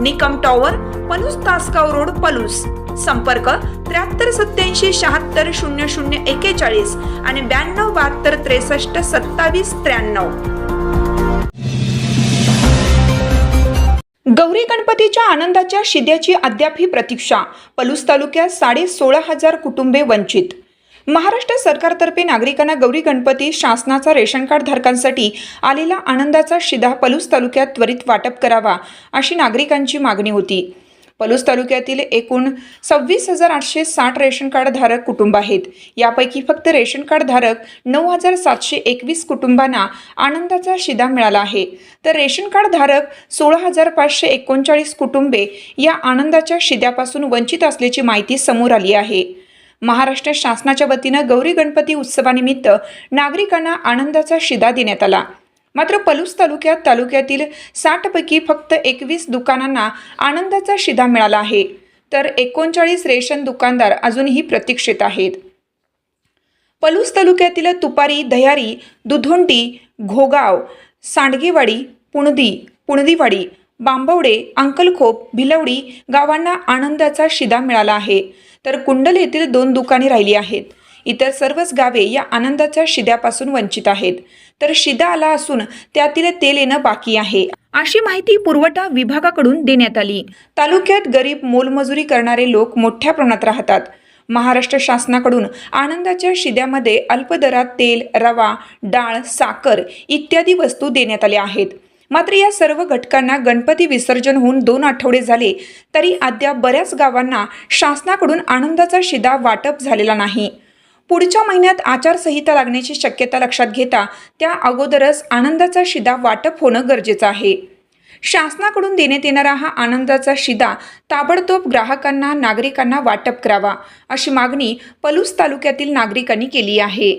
Nikam tower Palus Tasgaon road Palus. संपर्क त्र्याहत्तर सत्याऐंशी शहात्तर शून्य शून्य एकेचाळीस आणि ब्याण्णव बहात्तर त्रेसष्ट सत्तावीस त्र्याण्णव. गौरी गणपतीच्या आनंदाच्या शिद्याची अद्यापही प्रतीक्षा. पलूस तालुक्यात साडे सोळा हजार कुटुंबे वंचित. महाराष्ट्र सरकारतर्फे नागरिकांना गौरी गणपती शासनाचा रेशन कार्ड धारकांसाठी आलेला आनंदाचा शिदा पलूस तालुक्यात त्वरित वाटप करावा अशी नागरिकांची मागणी होती. पलूस तालुक्यातील एकूण सव्वीस हजार आठशे साठ रेशन कार्ड धारक कुटुंब आहेत. यापैकी फक्त रेशन कार्ड धारक नऊ हजार सातशे एकवीस कुटुंबांना आनंदाचा शिदा मिळाला आहे. तर रेशन कार्ड धारक सोळा हजार पाचशे एकोणचाळीस कुटुंबे या आनंदाच्या शिद्यापासून वंचित असल्याची माहिती समोर आली आहे. महाराष्ट्र शासनाच्या वतीनं गौरी गणपती उत्सवानिमित्त नागरिकांना आनंदाचा शिदा देण्यात आला. मात्र पलूस तालुक्यात तालुक्यातील साठपैकी फक्त एकवीस दुकानांना आनंदाचा शिदा मिळाला आहे. तर एकोणचाळीस रेशन दुकानदार अजूनही प्रतीक्षेत आहेत. पलूस तालुक्यातील तुपारी दह्यारी दुधोंडी घोगाव सांडगेवाडी पुणदी पुणदीवाडी बांबवडे अंकलखोप भिलवडी गावांना आनंदाचा शिदा मिळाला आहे. तर कुंडल येथील दोन दुकाने राहिली आहेत. इतर सर्वच गावे या आनंदाच्या शिद्यापासून वंचित आहेत. तर शिदा आला असून त्यातील तेल येणं बाकी आहे. अशी माहिती पुरवठा विभागाकडून देण्यात आली. तालुक्यात गरीब मोलमजुरी करणारे लोक मोठ्या प्रमाणात राहतात. महाराष्ट्र शासनाकडून आनंदाच्या शिद्यामध्ये अल्पदरात तेल रवा डाळ साखर इत्यादी वस्तू देण्यात आल्या आहेत. मात्र या सर्व घटकांना गणपती विसर्जन होऊन दोन आठवडे झाले तरी अद्याप बऱ्याच गावांना शासनाकडून आनंदाचा शिदा वाटप झालेला नाही. पुढच्या महिन्यात आचारसंहिता लागण्याची शक्यता लक्षात घेता त्या अगोदरच आनंदाचा शिदा वाटप होणं गरजेचं आहे. शासनाकडून देण्यात येणारा हा आनंदाचा शिदा ताबडतोब ग्राहकांना नागरिकांना वाटप करावा अशी मागणी पलूस तालुक्यातील नागरिकांनी केली आहे.